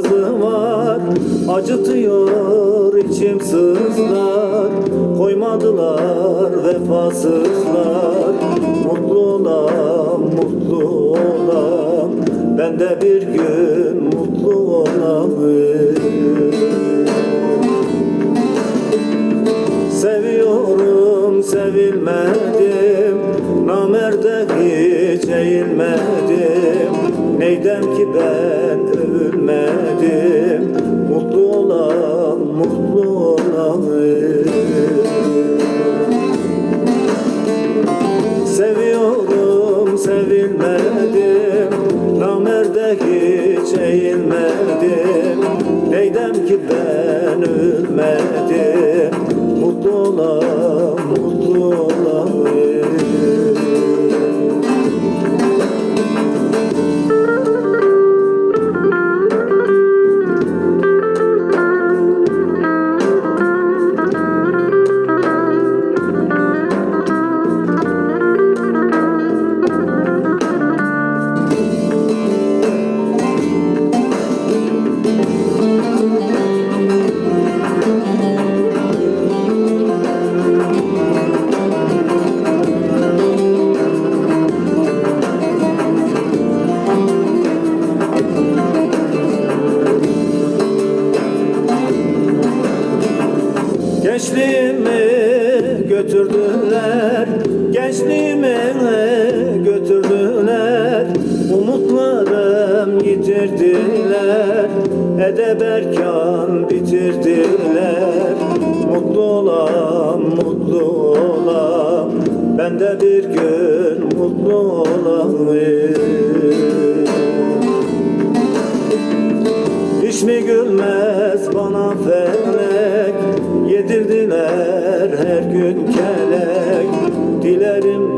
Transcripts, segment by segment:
kızı var. Acıtıyor içim sızlar. Koymadılar vefasızlar. Mutlu olam, mutlu olam Ben de bir gün mutlu olayım Seviyorum sevilmedim. Namerde hiç eğilmedim Neydem ki ben övülmedim Mutlu olan mutlu olayım Seviyorum sevilmedim. Namerde hiç eğilmedim. Neydem ki ben ölmedim? Mutlu olam, götürdüler. Gençliğimi götürdüler. Umutlarım yitirdiler. Edeb erkan bitirdiler. Mutlu olam, mutlu olam. Ben de bir gün mutlu olayım gün kelek Dilerim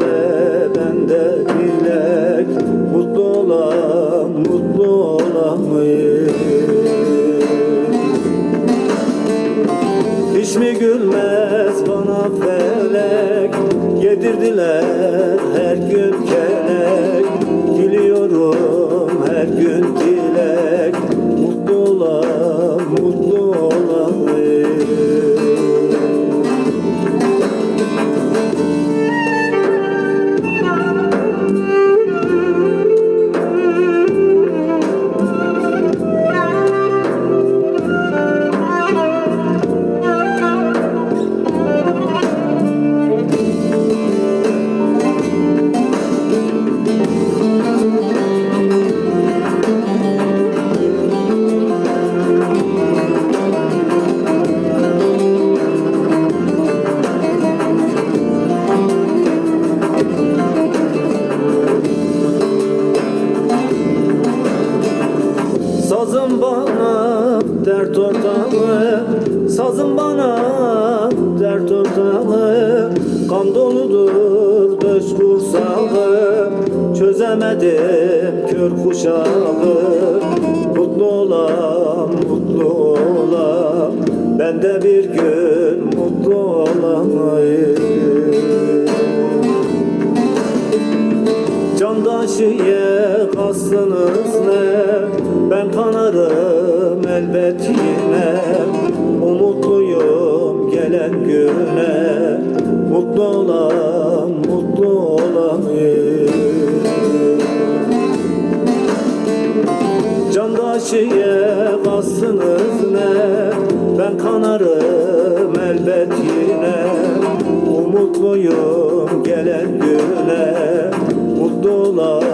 Sazım bana dert ortağı Sazım bana dert ortağı Kan doludur döş kursağı Çözemedim kör kuşağı. Mutlu olam, mutlu olam Ben de bir gün mutlu olamayım Candaşıya kastınız ne? Ben kanarım elbet yine. Umutluyum gelen güne. Mutlu olam, mutlu olayım Candaşıya kastınız ne? Ben kanarım elbet yine. Umutluyum gelen güne. Mutlu olayım